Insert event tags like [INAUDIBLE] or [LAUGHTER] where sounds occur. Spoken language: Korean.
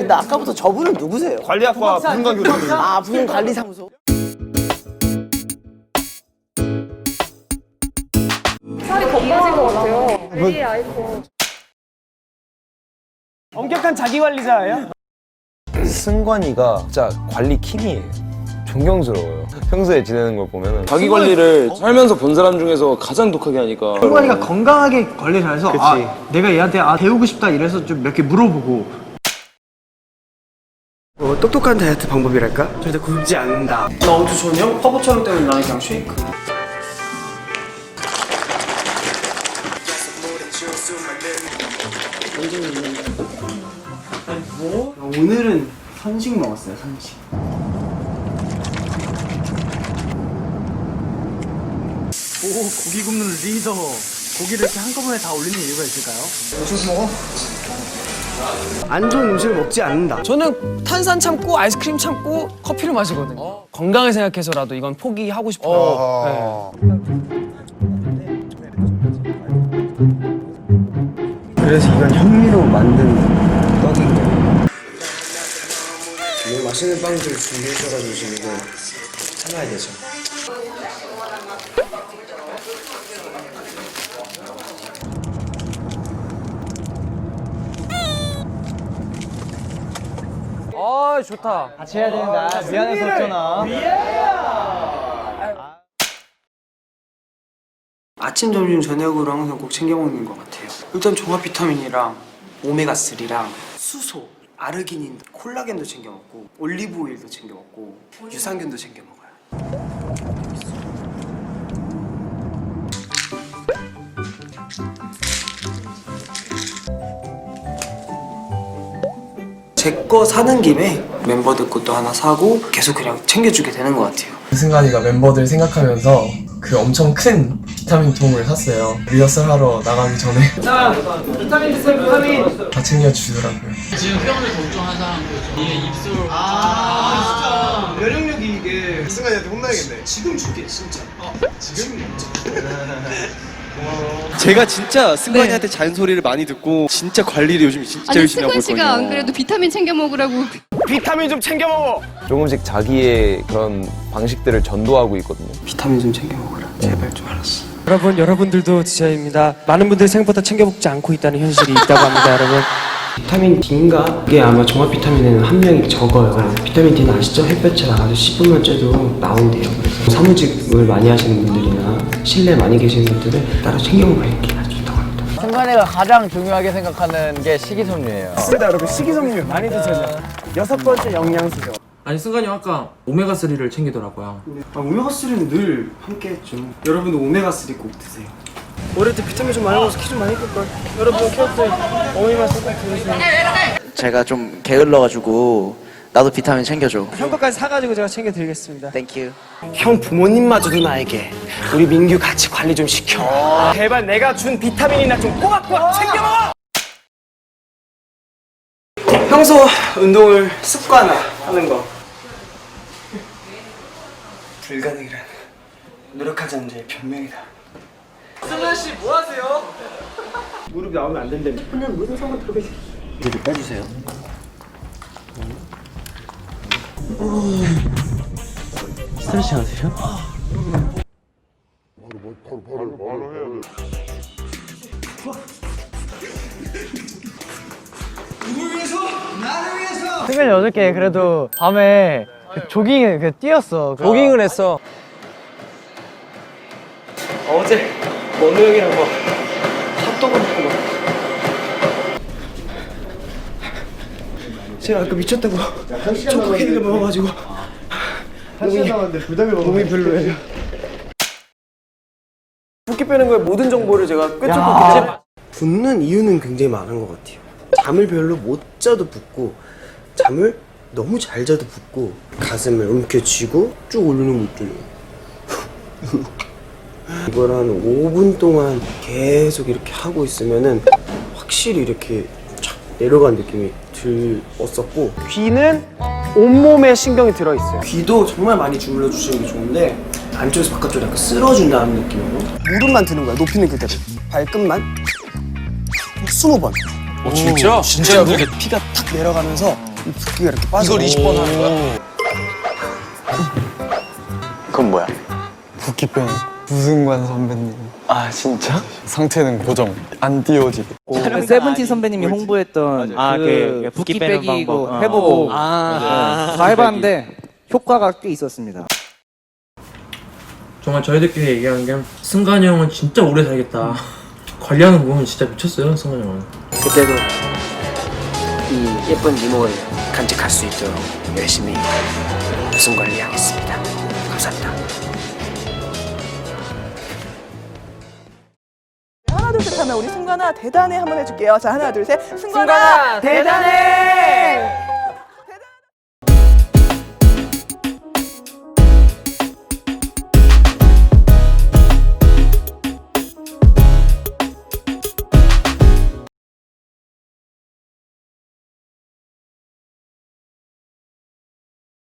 근데 아까부터 저분은 누구세요? 관리학과 부흥관 교수님. 아 부흥 관리사무소. 살이 건강해진 것 같아요. LG 아이폰. 엄격한 자기 관리자예요? 승관이가 진짜 관리 킹이에요. 존경스러워요. 평소에 지내는 걸 보면은 자기 관리를 살면서 본 사람 중에서 가장 독하게 하니까 승관이가 건강하게 관리 잘해서 아, 내가 얘한테 아, 배우고 싶다 이래서 좀 몇 개 물어보고 어, 똑똑한 다이어트 방법이랄까? 절대 굶지 않는다 나 엄청 저녁 화보 촬영 때문에 나는 그냥 쉐이크 뭐? 오늘은 선식 먹었어요 선식 오 고기 굽는 리더 고기를 이렇게 한꺼번에 다 올리는 이유가 있을까요? 음식 먹어? 안 좋은 음식을 먹지 않는다. 저는 탄산 참고 아이스크림 참고 커피를 마시거든요. 건강을 생각해서라도 이건 포기하고 싶어요. 그래서 이건 현미로 만든 떡인 거예요. 너무 맛있는 빵들 준비해 주셔가지고 지금 이거 참아야 되죠 아 좋다. 같이 해야 된다 미안해서 했잖아 아침, 점심, 저녁으로 항상 꼭 챙겨 먹는 것 같아요. 일단 종합 비타민이랑 오메가 3랑 수소, 아르기닌, 콜라겐도 챙겨 먹고 올리브 오일도 챙겨 먹고 유산균도 챙겨 먹어요. 제 거 사는 김에 멤버들 것도 하나 사고 계속 그냥 챙겨주게 되는 것 같아요. 승관이가 멤버들 생각하면서 그 엄청 큰 비타민 통을 샀어요. 리허설 하러 나가기 전에 [LAUGHS] 비타민 드세요, 비타민. 다 챙겨주더라고요. 면역력이 이게 승관이한테 혼나야겠네. 지금 줄게 진짜. 지금 [LAUGHS] 제가 진짜 승관이한테 잔소리를 많이 듣고 진짜 관리를 요즘 진짜 아니 열심히 하고 승관 있거든요. 씨가 안 그래도 비타민 챙겨 먹으라고 비타민 좀 챙겨 먹어. 조금씩 자기의 그런 방식들을 전도하고 있거든요. 비타민 좀 챙겨 먹어라. 제발 좀 알았어. 여러분 여러분들도 디자입니다. 많은 분들이 생각보다 챙겨 먹지 않고 있다는 현실이 있다고 합니다, 여러분. 비타민 D인가? 이게 아마 종합 비타민에는 함량이 적어요. 그래서 비타민 D는 아시죠? 햇볕에 나가서 10분만 쬐도 나온대요. 그래서 사무직을 많이 하시는 분들이나 실내 많이 계시는 분들은 따로 챙겨 먹는 게 아주 좋다고 합니다. 승관이가 가장 중요하게 생각하는 게 식이섬유예요. 맞습니다, 여러분. 식이섬유 많이 드셔요. 여섯 번째 영양소죠. 아니 승관이 형 아까 오메가3를 챙기더라고요 아, 오메가3는 늘 함께 했죠. 여러분도 오메가3 꼭 드세요. 어릴 때 비타민 좀 많이 먹어서 키 좀 많이 클걸. 여러분 키웠을 어머니만 쏙 들으세요. 제가 좀 게을러가지고 나도 비타민 챙겨줘. 형 것까지 사가지고 제가 챙겨드리겠습니다. 땡큐. 형 부모님마저도 나에게 우리 민규 같이 관리 좀 시켜. 제발 내가 준 비타민이나 좀 꼬박꼬박 챙겨 먹어. 평소 운동을 습관화 하는 거 불가능이란 노력하지 않는 자의 변명이다. 승현 씨 뭐 하세요? 무릎 나오면 안 된다며. 그냥 무슨 상관 들어가 있어. 이제 좀 빼주세요. 스트레칭 하세요? 승관이 어저께 그래도 밤에 그 조깅 그 뛰었어. 조깅을 했어. 어제 원우 형이랑 막 핫도그 먹고 막 제가 아까 미쳤다고 초코 케이크 먹어가지고. 몸이, 몸이 별로예요. 붓기 빼는 거에 모든 정보를 제가 꿰뚫고 붓는 이유는 굉장히 많은 것 같아요. 잠을 별로 못 자도 붓고 잠을 너무 잘 자도 붓고 가슴을 움켜쥐고 쭉 올리는 것들이 [LAUGHS] 이걸 한 5분 동안 계속 이렇게 하고 있으면은 확실히 이렇게 착 내려간 느낌이 들었었고 귀는 온몸에 신경이 들어있어요 귀도 정말 많이 주물러 주시는 게 좋은데 안쪽에서 바깥쪽으로 약간 쓸어준다는 느낌으로 무릎만 드는 거야 높이는 그대로 발끝만 20번 오 진짜? 진짜 피가 탁 내려가면서 붓기가 이렇게 빠져. 이걸 20번 하는 거야? 그건 뭐야? 붓기pen 무승관 선배님. 아 진짜? 상태는 고정. 안 띄워지게. 세븐틴 선배님이 홍보했던 아, 그 그 붓기 빼는 빼기고 방법. 해보고 아, 다 해봤는데 효과가 꽤 있었습니다. 정말 저희들끼리 얘기하는 게 승관이 형은 진짜 오래 살겠다. 관리하는 거 보면 진짜 미쳤어요, 승관이 형은. 그때도 이 예쁜 이모를 간직할 수 있도록 열심히 무슨 관리하겠습니다. 감사합니다. 둘셋 하면 우리 승관아 대단해 한번 해줄게요. 자 하나 둘 셋. 승관아, 승관아 대단해!